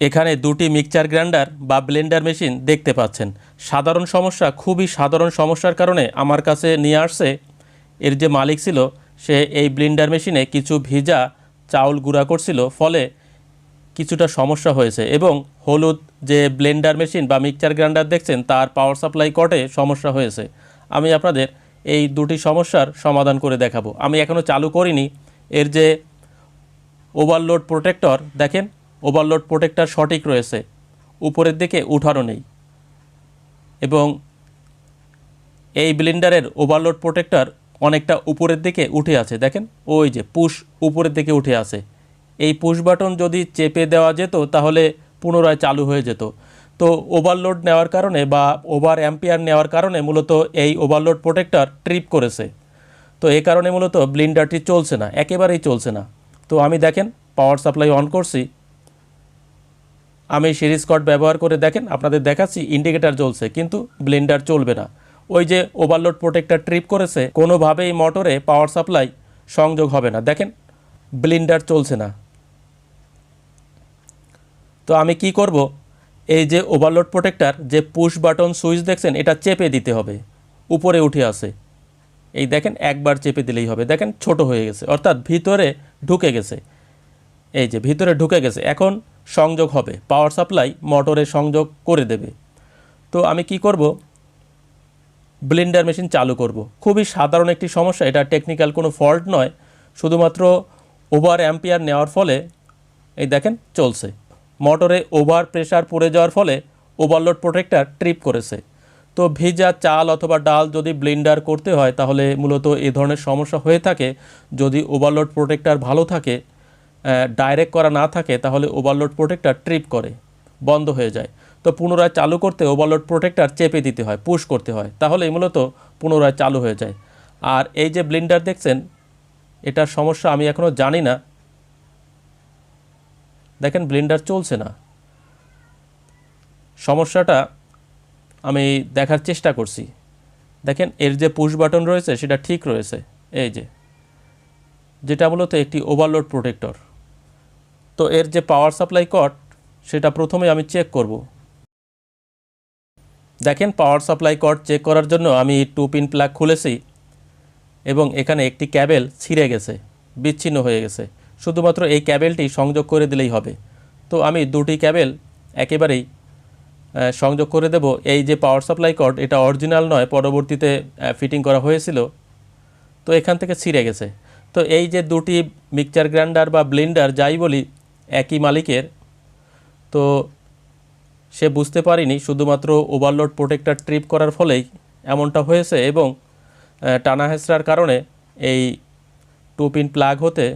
এখানে দুটি mixture grinder বা ব্লেন্ডার মেশিন দেখতে পাচ্ছেন। সাধারণ সমস্যা, খুবই সাধারণ সমস্যার কারণে আমার কাছে নিয়ে আসছে। এর যে মালিক ছিল, সে এই ব্লেন্ডার মেশিনে কিছু ভিজা চাউল গুঁড়া করছিল, ফলে কিছুটা সমস্যা হয়েছে এবং হলুদ যে ব্লেন্ডার মেশিন বা মিক্সচার গ্রাইন্ডার দেখছেন, তার পাওয়ার সাপ্লাই কটে সমস্যা হয়েছে। আমি আপনাদের এই দুটি সমস্যার সমাধান করে দেখাবো। আমি এখনও চালু করিনি। এর যে ওভারলোড প্রোটেক্টর, দেখেন ওভারলোড প্রোটেক্টর সঠিক রয়েছে, উপরের দিকে উঠানো নেই। এবং এই ব্লেন্ডারের ওভারলোড প্রোটেক্টর অনেকটা উপরের দিকে উঠে আছে, দেখেন, ওই যে পুশ উপরের দিকে উঠে আছে। এই পুশ বাটন যদি চেপে দেওয়া যেত, তাহলে পুনরায় চালু হয়ে যেত। তো ওভারলোড নেওয়ার কারণে বা ওভার অ্যাম্পিয়ার নেওয়ার কারণে মূলত এই ওভারলোড প্রোটেক্টর ট্রিপ করেছে। তো এই কারণে মূলত ব্লিন্ডারটি চলছে না, একেবারেই চলছে না। তো আমি দেখেন, পাওয়ার সাপ্লাই অন করছি আমি সিরিজ কট ব্যবহার করে দেখেন, আপনাদের দেখাচ্ছি, ইন্ডিকেটার জ্বলছে, কিন্তু ব্লেন্ডার চলবে না। ওই যে ওভারলোড প্রোটেক্টার ট্রিপ করেছে, কোনোভাবেই মোটরে পাওয়ার সাপ্লাই সংযোগ হবে না। দেখেন, ব্লেন্ডার চলছে না। তো আমি কি করব? এই যে ওভারলোড প্রোটেক্টার, যে পুশ বাটন সুইচ দেখছেন, এটা চেপে দিতে হবে। উপরে উঠে আসে এই দেখেন, একবার চেপে দিলেই হবে। দেখেন, ছোট হয়ে গেছে, অর্থাৎ ভিতরে ঢুকে গেছে। এই যে ভিতরে ঢুকে গেছে। এখন সংযোগ হবে পাওয়ার সাপ্লাই মোটরে সংযোগ করে দেবে। তো আমি কি করব? ব্লেন্ডার মেশিন চালু করব। খুবই সাধারণ একটি সমস্যা, এটা টেকনিক্যাল কোনো ফল্ট নয়, শুধুমাত্র ওভার অ্যাম্পিয়ার নেওয়ার ফলে, এই দেখেন, চলছে। মোটরে ওভার প্রেশার পড়ে যাওয়ার ফলে ওভারলোড প্রোটেক্টর ট্রিপ করেছে। তো ভিজা চাল অথবা ডাল যদি ব্লেন্ডার করতে হয়, তাহলে মূলত এ ধরনের সমস্যা হয়ে থাকে। যদি ওভারলোড প্রোটেক্টর ভালো থাকে ডাইরেক্ট করা না থাকে, তাহলে ওভারলোড প্রোটেক্টর ট্রিপ করে, বন্ধ হয়ে যায়। তো পুনরায় চালু করতে ওভারলোড প্রোটেক্টর চেপে দিতে হয় পুশ করতে হয় তাহলে মূলত পুনরায় চালু হয়ে যায়। আর এই যে ব্লেন্ডার দেখছেন, এটার সমস্যা আমি এখনও জানি না। দেখেন ব্লেন্ডার চলছে না। সমস্যাটা আমি দেখার চেষ্টা করছি। দেখেন, এর যে পুশ বাটন রয়েছে, সেটা ঠিক রয়েছে। এই যে, যেটা মূলত একটি ওভারলোড প্রোটেক্টর তো এর যে পাওয়ার সাপ্লাই কট সেটা প্রথমে আমি চেক করব। দেখেন পাওয়ার সাপ্লাই কট চেক করার জন্য আমি টু পিন প্লাগ খুলেছি এবং এখানে একটি ক্যাবেল ছিঁড়ে গেছে, বিচ্ছিন্ন হয়ে গেছে। শুধুমাত্র এই ক্যাবেলটি সংযোগ করে দিলেই হবে। তো আমি দুটি ক্যাবেল একেবারেই সংযোগ করে দেব। এই যে পাওয়ার সাপ্লাই কর্ড এটা অরিজিনাল নয়, পরবর্তীতে ফিটিং করা হয়েছিল। তো এখান থেকে ছিঁড়ে গেছে। তো এই যে দুটি মিক্সচার গ্রাইন্ডার বা ব্লেন্ডার যাই বলি একই মালিকের। তো সে বুঝতে পারিনি শুধুমাত্র ওভারলোড প্রোটেক্টর ট্রিপ করার ফলেই এমনটা হয়েছে এবং টানা হেঁচড়ার কারণে এই টু পিন প্লাগ হতে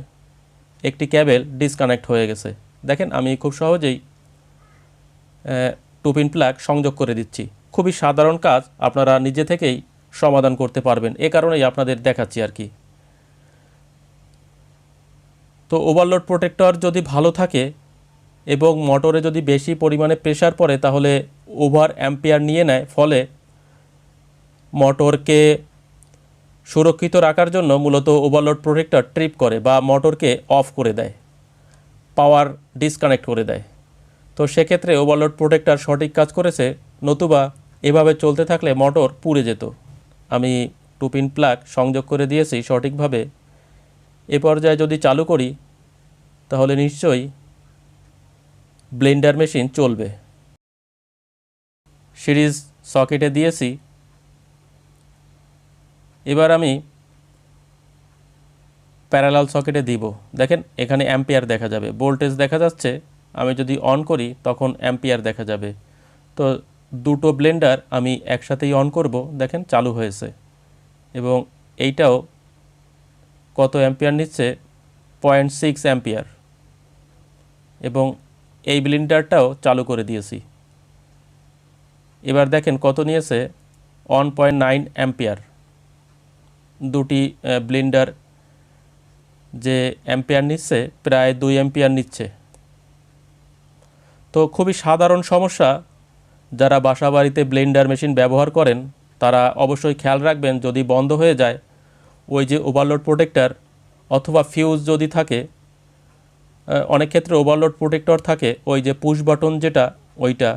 একটি ক্যাবেল ডিসকানেক্ট হয়ে গেছে। দেখেন আমি খুব সহজেই টু পিন প্লাগ সংযোগ করে দিচ্ছি। খুবই সাধারণ কাজ, আপনারা নিজে থেকেই সমাধান করতে পারবেন। এ কারণেই আপনাদের দেখাচ্ছি আর কি। তো ওভারলোড প্রোটেক্টর যদি ভালো থাকে এবং মোটরে যদি বেশি পরিমাণে প্রেশার পড়ে, তাহলে ওভার অ্যাম্পিয়ার নিয়ে নেয়। ফলে মোটরকে সুরক্ষিত রাখার জন্য মূলত ওভারলোড প্রোটেক্টর ট্রিপ করে বা মোটরকে অফ করে দেয় পাওয়ার ডিসকানেক্ট করে দেয়। তো সেক্ষেত্রে ওভারলোড প্রোটেক্টর সঠিক কাজ করেছে, নতুবা এভাবে চলতে থাকলে মোটর পুড়ে যেত। আমি টু পিন প্লাগ সংযোগ করে দিয়েছি সঠিকভাবে। এ পর্যায়ে যদি চালু করি তাহলে নিশ্চয়ই ব্লেন্ডার মেশিন চলবে। সিরিজ সকেটে দিয়েছি। এবার আমি প্যারালাল সকেটে দিব। দেখেন, এখানে অ্যাম্পিয়ার দেখা যাবে। ভোল্টেজ দেখা যাচ্ছে। আমি যদি অন করি, তখন অ্যাম্পিয়ার দেখা যাবে। তো দুটো ব্লেন্ডার আমি একসাথেই অন করব। দেখেন, চালু হয়েছে। এবং এইটাও কত অ্যাম্পিয়ার নিচ্ছে? পয়েন্ট সিক্স অ্যাম্পিয়ার এবং এই ব্লেন্ডারটাও চালু করে দিয়েছি। এবার দেখেন কত নিয়েছে? One point nine ampere. দুটি ব্লেন্ডার যে অ্যাম্পিয়ার নিচ্ছে, প্রায় দুই অ্যাম্পিয়ার নিচ্ছে। তো খুবই সাধারণ সমস্যা। যারা বাসা বাড়িতে ব্লেন্ডার মেশিন ব্যবহার করেন, তারা অবশ্যই খেয়াল রাখবেন, যদি বন্ধ হয়ে যায়, ওই যে ওভারলোড প্রোটেক্টর অথবা ফিউজ যদি থাকে অনেক ক্ষেত্রে ওভারলোড প্রোটেক্টর থাকে, ওই যে পুশ বাটন যেটা, ওইটা,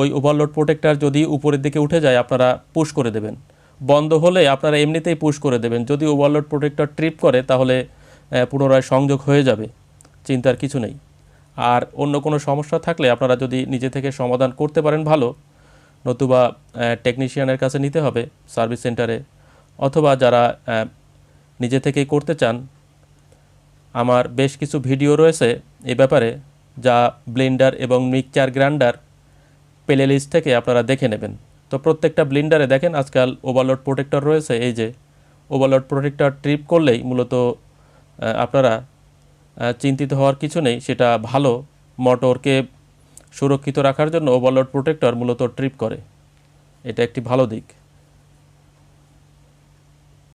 ওই ওভারলোড প্রোটেক্টর যদি উপরের দিকে উঠে যায়, আপনারা পুশ করে দেবেন। বন্ধ হলে আপনারা এমনিতেই পুশ করে দেবেন। যদি ওভারলোড প্রোটেক্টর ট্রিপ করে, তাহলে পুনরায় সংযোগ হয়ে যাবে। চিন্তার কিছু নেই। আর অন্য কোনো সমস্যা থাকলে আপনারা যদি নিজে থেকে সমাধান করতে পারেন ভালো, নতুবা টেকনিশিয়ানের কাছে নিতে হবে সার্ভিস সেন্টারে অথবা যারা নিজে থেকেই করতে চান, আমার বেশ কিছু ভিডিও রয়েছে এ ব্যাপারে, যা ব্লেন্ডার এবং মিক্সচার গ্রাইন্ডার প্লে থেকে আপনারা দেখে নেবেন। তো প্রত্যেকটা ব্লেন্ডারে দেখেন, আজকাল ওভারলোড প্রোটেক্টর রয়েছে, এই যে ওভারলোড প্রোটেক্টর ট্রিপ করলেই মূলত আপনারা চিন্তিত হওয়ার কিছু নেই, সেটা ভালো মোটরকে সুরক্ষিত রাখার জন্য ওভারলোড প্রোটেক্টর মূলত ট্রিপ করে। এটা একটি ভালো দিক।